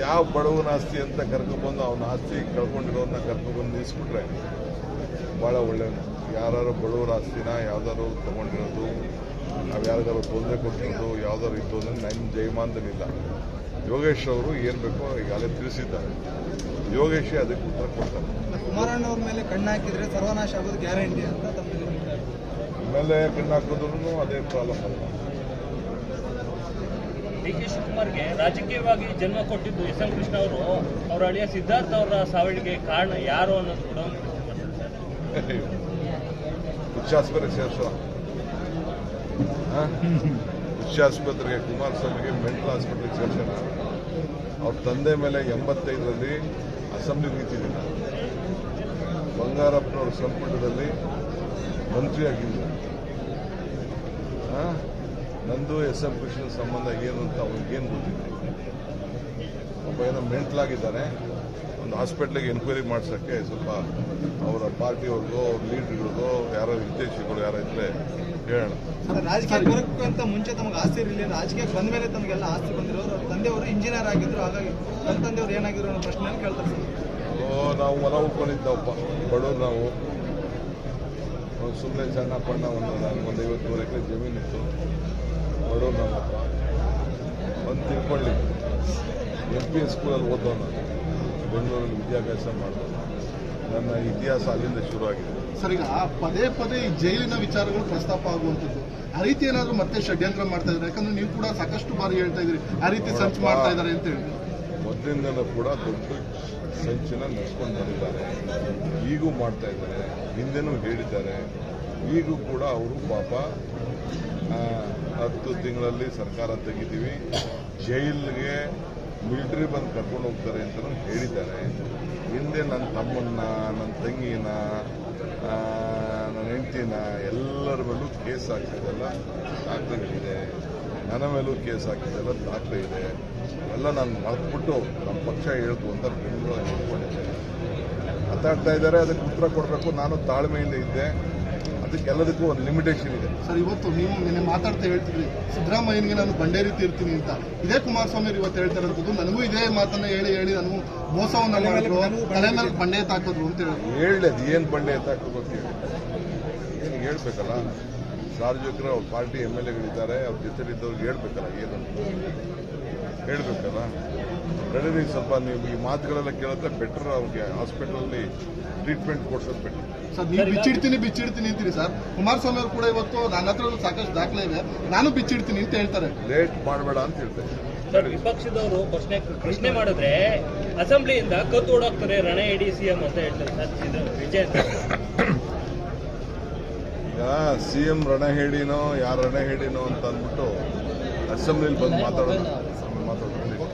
ಯಾವ ಬಡವನ ಆಸ್ತಿ ಅಂತ ಕರ್ಕೊಬಂದು ಅವನ ಆಸ್ತಿ ಕಳ್ಕೊಂಡಿರೋದನ್ನ ಕರ್ಕೊಬಂದು ನಿಲ್ಲಿಸ್ಬಿಟ್ರೆ ಭಾಳ ಒಳ್ಳೆಯದು ಯಾರು ಬಡವರ ಆಸ್ತಿನ ಯಾವ್ದಾರು ತಗೊಂಡಿರೋದು ನಾವು ಯಾರಿಗಾರು ತೊಂದರೆ ಕೊಟ್ಟಿರೋದು ಯಾವ್ದಾದ್ರು ಇತ್ತು ಅಂದರೆ ನನ್ನ ಜಯಮಾನದಲ್ಲಿಲ್ಲ ಯೋಗೇಶ್ ಅವರು ಏನು ಬೇಕೋ ಈಗಾಗಲೇ ತಿಳಿಸಿದ್ದಾರೆ. ಯೋಗೇಶ್ ಅದಕ್ಕೆ ಉತ್ತರ ಕೊಡ್ತಾರೆ. ಕುಮಾರಣ್ಣ ಅವ್ರ ಮೇಲೆ ಕಣ್ಣು ಹಾಕಿದ್ರೆ ಸರ್ವನಾಶ ಆಗೋದು ಗ್ಯಾರಂಟಿ ಅಂತ. ಆಮೇಲೆ ಕಣ್ಣು ಹಾಕಿದ್ರು ಅದೇ ಪ್ರಾಬ್ಲಮ್ ಅಲ್ಲ ಡಿ ಕೆ ಶಿವಕುಮಾರ್ಗೆ ರಾಜಕೀಯವಾಗಿ ಜನ್ಮ ಕೊಟ್ಟಿದ್ದು ಎಸ್ ಎಂ ಕೃಷ್ಣ ಅವರು, ಅವರ ಅಳಿಯ ಸಿದ್ಧಾರ್ಥ ಅವರ ಸಾವಿಗೆ ಕಾರಣ ಯಾರು ಅನ್ನೋದು ಕೂಡ ಹುಚ್ಚಾಸ್ಪತ್ರೆಗೆ ಕುಮಾರಸ್ವಾಮಿಗೆ ಮೆಂಟಲ್ ಆಸ್ಪತ್ರೆಗೆ ಸೇರ್ಸೋಣ. ಅವ್ರ ತಂದೆ ಮೇಲೆ ಎಂಬತ್ತೈದರಲ್ಲಿ ಅಸೆಂಬ್ಲಿ ನಿಂತಿದ್ದೀನಿ ಬಂಗಾರಪ್ಪನವ್ರ ಸಂಪುಟದಲ್ಲಿ ಮಂತ್ರಿಯಾಗಿದ್ದರು ಆ? ನಂದು ಎಸ್ ಎಂ ಕೃಷ್ಣ ಸಂಬಂಧ ಏನು ಅಂತ ಅವ್ರಿಗೇನು ಗೊತ್ತಿದೆ ಒಬ್ಬ ಏನೋ ಮೆಂಟ್ಲಾಗಿದ್ದಾನೆ ಒಂದು ಹಾಸ್ಪಿಟ್ಲಿಗೆ ಎನ್ಕ್ವೈರಿ ಮಾಡಿಸೋಕ್ಕೆ ಸ್ವಲ್ಪ ಅವರ ಪಾರ್ಟಿಯವ್ರಿಗೋ ಅವ್ರ ಲೀಡ್ರ್ಗಳಿಗೋ ಯಾರೋ ವಿದೇಶಿಗಳು ಯಾರೋ ಇದ್ರೆ ಹೇಳೋಣ. ಸರ್, ರಾಜಕೀಯ ಬರೋಕ್ಕಿಂತ ಮುಂಚೆ ತಮಗೆ ಆಸ್ತಿ ಇರಲಿಲ್ಲ. ರಾಜಕೀಯ ಬಂದ ಮೇಲೆ ತಮಗೆಲ್ಲ ಆಸ್ತಿ ಬಂದಿರೋರು. ಅವ್ರ ತಂದೆಯವರು ಇಂಜಿನಿಯರ್ ಆಗಿದ್ರು. ಹಾಗಾಗಿ ನನ್ನ ತಂದೆಯವರು ಏನಾಗಿದ್ರು ಅನ್ನೋ ಪ್ರಶ್ನೆ ಕೇಳ್ತಾರೆ ನಾವು ಹೊಲ ಉಳ್ಕೊಂಡಿದ್ದವಪ್ಪ ಬಡವ್ರು ನಾವು. ಸುಮ್ಮನೆ ಸಣ್ಣ ಪಣ್ಣ ಒಂದು ಒಂದು ಐವತ್ತೂರು ಎಕರೆ ಜಮೀನಿತ್ತು. ಬಡವ್ರು ಹತ್ರ. ಒಂದು ತಿಳ್ಕೊಳ್ಳಿ. ಎಂ ಪಿ ಎಸ್ ಸ್ಕೂಲಲ್ಲಿ ಓದೋಣ. ನಾನು ಬೆಂಗಳೂರಲ್ಲಿ ವಿದ್ಯಾಭ್ಯಾಸ ಮಾಡೋದು ನನ್ನ ಇತಿಹಾಸ ಅಲ್ಲಿಂದ ಶುರು ಆಗಿದೆ. ಸರ್ ಈಗ ಪದೇ ಪದೇ ಈ ಜೈಲಿನ ವಿಚಾರಗಳು ಪ್ರಸ್ತಾಪ ಆಗುವಂಥದ್ದು ಆ ರೀತಿ ಏನಾದರೂ ಮತ್ತೆ ಷಡ್ಯಂತ್ರ ಮಾಡ್ತಾ ಇದ್ದಾರೆ? ಯಾಕಂದ್ರೆ ನೀವು ಕೂಡ ಸಾಕಷ್ಟು ಬಾರಿ ಹೇಳ್ತಾ ಇದ್ರಿ ಆ ರೀತಿ ಸಂಚು ಮಾಡ್ತಾ ಇದ್ದಾರೆ ಅಂತ ಹೇಳಿ. ಮೊದಲಿಂದಲೂ ಕೂಡ ದೊಡ್ಡ ಸಂಚನ ನಡೆಸ್ಕೊಂಡು ಬಂದಿದ್ದಾರೆ. ಈಗೂ ಮಾಡ್ತಾ ಇದ್ದಾರೆ. ಹಿಂದೆನೂ ಹೇಳಿದ್ದಾರೆ. ಈಗೂ ಕೂಡ ಅವರು ಪಾಪ ಹತ್ತು ತಿಂಗಳಲ್ಲಿ ಸರ್ಕಾರ ತೆಗಿತೀವಿ. ಜೈಲಿಗೆ ಮಿಲಿಟರಿ ಬಂದು ಕರ್ಕೊಂಡು ಹೋಗ್ತಾರೆ ಅಂತಲೂ ಹೇಳಿದ್ದಾರೆ. ಹಿಂದೆ ನನ್ನ ತಮ್ಮನ್ನ, ನನ್ನ ತಂಗಿನ ನನ್ನ ಹೆಂಡತಿನ ಎಲ್ಲರ ಮೇಲೂ ಕೇಸ್ ಹಾಕಿದೆಲ್ಲ ದಾಖಲೆಗಳಿದೆ. ನನ್ನ ಮೇಲೂ ಕೇಸ್ ಹಾಕಿದ್ದೆಲ್ಲ ದಾಖಲೆ ಇದೆ. ಎಲ್ಲ ನಾನು ಮರೆತ್ಬಿಟ್ಟು ನಮ್ಮ ಪಕ್ಷ ಹೇಳ್ತು ಅಂತ ಬೆಂಗಳೂರಲ್ಲಿ ಹೇಳ್ಕೊಂಡಿದ್ದೆ. ಮಾತಾಡ್ತಾ ಇದ್ದಾರೆ, ಅದಕ್ಕೆ ಉತ್ತರ ಕೊಡಬೇಕು. ನಾನು ತಾಳ್ಮೆಯಿಂದ ಇದ್ದೆ. ಅದಕ್ಕೆಲ್ಲದಕ್ಕೂ ಒಂದು ಲಿಮಿಟೇಷನ್ ಇದೆ. ಸರ್ ಇವತ್ತು ನೀವು ನಿನ್ನೆ ಮಾತಾಡ್ತಾ ಹೇಳ್ತಿದ್ರಿ ಸಿದ್ದರಾಮಯ್ಯನಿಗೆ ನಾನು ಬಂಡೇರಿ ತೀರ್ತೀನಿ ಅಂತ. ಇದೇ ಕುಮಾರಸ್ವಾಮಿ ಅವ್ರು ಇವತ್ತು ಹೇಳ್ತಾ ಇರೋದು ನನಗೂ ಇದೇ ಮಾತನ್ನ ಹೇಳಿ ಹೇಳಿ ನನಗೂ ಮೋಸವನ್ನ ಮಾಡಿದ್ರು ತಲೆ ಮೇಲೆ ಬಂಡೆ ಹಾಕಿದ್ರು ಅಂತ ಹೇಳಿ. ಹೇಳಿ ಅದು ಏನು ಬಂಡೆ ಅಂತ ಹೇಳಿ. ಏನು ಹೇಳ್ಬೇಕಲ್ಲ? ಸಾರ್ವಜನಿಕರು ಅವ್ರ ಪಾರ್ಟಿ ಎಂ ಎಲ್ ಎಗಳಿದ್ದಾರೆ ಅವ್ರ ಜೊತೆಲಿದ್ದವ್ರಿಗೆ ಹೇಳ್ಬೇಕಲ್ಲ ಏನು ಹೇಳ್ಬೇಕಲ್ಲ? ನಡೀರಿ ಸ್ವಲ್ಪ ನೀವು ಈ ಮಾತುಗಳೆಲ್ಲ ಕೇಳಿದ್ರೆ ಬೆಟರ್ ಅವ್ರಿಗೆ ಹಾಸ್ಪಿಟಲಲ್ಲಿ ಟ್ರೀಟ್ಮೆಂಟ್ ಕೊಡ್ಸೋದು ಬೆಟರ್ ಸರ್ ನೀವು ಬಿಚ್ಚಿಡ್ತೀನಿ ಬಿಚ್ಚಿಡ್ತೀನಿ ಅಂತೀರಿ ಸರ್. ಕುಮಾರಸ್ವಾಮಿ ಅವರು ಕೂಡ ಇವತ್ತು ನನ್ನ ಹತ್ರ ಸಾಕಷ್ಟು ದಾಖಲೆ ಇದೆ. ನಾನು ಬಿಚ್ಚಿಡ್ತೀನಿ ಅಂತ ಹೇಳ್ತಾರೆ. ಲೇಟ್ ಮಾಡಬೇಡ ಅಂತ ಹೇಳ್ತಾರೆ. ಸರ್ ವಿಪಕ್ಷದವರು ಪ್ರಶ್ನೆ ಪ್ರಶ್ನೆ ಮಾಡಿದ್ರೆ ಅಸೆಂಬ್ಲಿಯಿಂದ ಕತ್ತು ಓಡಾಕ್ತಾರೆ ರಣ ಎಡಿ ಸಿಎಂ ಅಂತ ಹೇಳ್ತಾರೆ ಸರ್ ವಿಜಯ್ ಈಗ ಸಿ ಎಂ ರಣ ಹೇಳಿನೋ ಯಾರು ರಣ ಹೇಳಿನೋ ಅಂತ ಅಂದ್ಬಿಟ್ಟು ಅಸೆಂಬ್ಲಿಲಿ ಬಂದು ಮಾತಾಡೋದು. ಮಾತಾಡೋದು